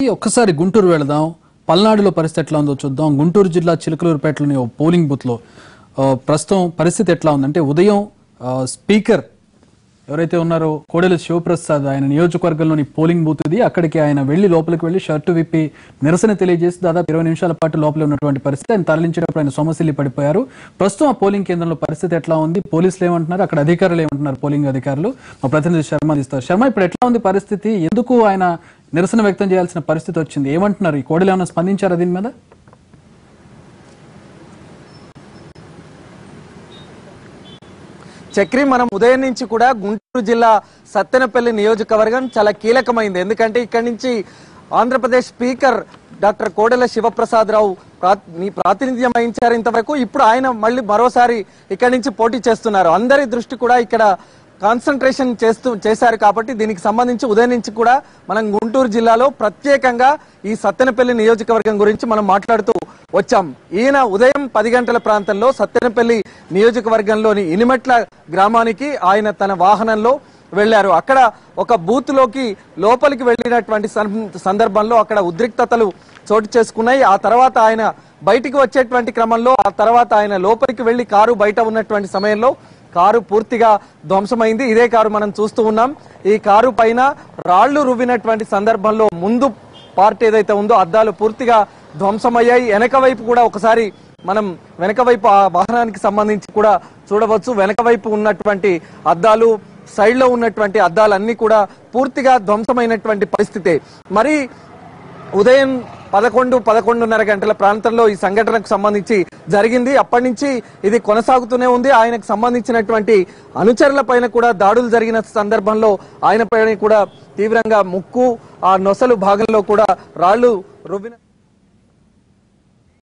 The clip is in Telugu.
ఒక్కసారి గుంటూరు వెళదాం. పల్నాడులో పరిస్థితి ఎట్లా ఉందో చూద్దాం. గుంటూరు జిల్లా చిలకలూరుపేటలోని ఓ పోలింగ్ బూత్లో ప్రస్తుతం పరిస్థితి ఎట్లా ఉందంటే ఉదయం స్పీకర్ ఎవరైతే ఉన్నారో కోడెల శివప్రసాద్ ఆయన నియోజకవర్గంలోని పోలింగ్ బూత్ ఇది. అక్కడికి ఆయన వెళ్ళి లోపలికి వెళ్ళి షర్టు విప్పి నిరసన తెలియజేసి దాదాపు ఇరవై నిమిషాల పాటు లోపల ఉన్నటువంటి పరిస్థితి. ఆయన తరలించేటప్పుడు ఆయన సొమసిల్లి పడిపోయారు. ప్రస్తుతం ఆ పోలింగ్ కేంద్రంలో పరిస్థితి ఎట్లా ఉంది? పోలీసులు ఏమంటున్నారు? అక్కడ అధికారులు ఏమంటున్నారు? పోలింగ్ అధికారులు. మా ప్రతినిధి శర్మ ఇస్తారు శర్మ ఇప్పుడు ఎట్లా ఉంది పరిస్థితి? ఎందుకు ఆయన నిరసన వ్యక్తం చేయాల్సిన పరిస్థితి వచ్చింది? ఏమంటున్నారు? ఈ కోడలు ఏమైనా స్పందించారా దీని మీద? చక్రి మనం ఉదయం నుంచి కూడా గుంటూరు జిల్లా సత్తెనపల్లి నియోజకవర్గం చాలా కీలకమైంది. ఎందుకంటే ఇక్కడి నుంచి ఆంధ్రప్రదేశ్ స్పీకర్ డాక్టర్ కోడెల శివప్రసాదరావు ప్రా- నీ ప్రాతినిధ్యం వహించారు ఇంతవరకు ఇప్పుడు ఆయన మళ్ళీ మరోసారి ఇక్కడి నుంచి పోటీ చేస్తున్నారు. అందరి దృష్టి కూడా ఇక్కడ కాన్సన్ట్రేషన్ చేస్తూ చేశారు కాబట్టి దీనికి సంబంధించి ఉదయం నుంచి కూడా మనం గుంటూరు జిల్లాలో ప్రత్యేకంగా ఈ సత్తెనపల్లి నియోజకవర్గం గురించి మనం మాట్లాడుతూ వచ్చాం. ఈయన ఉదయం పది గంటల ప్రాంతంలో సత్తెనపల్లి నియోజకవర్గంలోని ఇనిమెట్ల గ్రామానికి ఆయన తన వాహనంలో వెళ్ళారు అక్కడ ఒక బూత్లోకి లోపలికి వెళ్ళినటువంటి సందర్భంలో అక్కడ ఉద్రిక్తతలు చోటు చేసుకున్నాయి. ఆ తర్వాత ఆయన బయటికి వచ్చేటువంటి క్రమంలో ఆ తర్వాత ఆయన లోపలికి వెళ్ళి కారు బయట ఉన్నటువంటి సమయంలో కారు పూర్తిగా ధ్వంసమైంది. ఇదే కారు మనం చూస్తూ ఉన్నాం. ఈ కారు పైన రాళ్ళు రువ్వినటువంటి సందర్భంలో ముందు పార్ట్ ఏదైతే ఉందో అద్దాలు పూర్తిగా ధ్వంసమయ్యాయి. వెనక వైపు కూడా ఒకసారి మనం వెనక వైపు ఆ వాహనానికి సంబంధించి కూడా చూడవచ్చు. వెనక వైపు ఉన్నటువంటి అద్దాలు సైడ్లో ఉన్నటువంటి అద్దాలన్నీ కూడా పూర్తిగా ధ్వంసమైనటువంటి పరిస్థితి. మరి ఉదయం పదకొండు పదకొండున్నర గంటల ప్రాంతంలో ఈ సంఘటనకు సంబంధించి జరిగింది. అప్పటి నుంచి ఇది కొనసాగుతూనే ఉంది. ఆయనకు సంబంధించినటువంటి అనుచరుల పైన కూడా దాడులు జరిగిన సందర్భంలో ఆయన పైన కూడా తీవ్రంగా ముక్కు ఆ నొసలు భాగంలో కూడా రాళ్ళు రువ్విన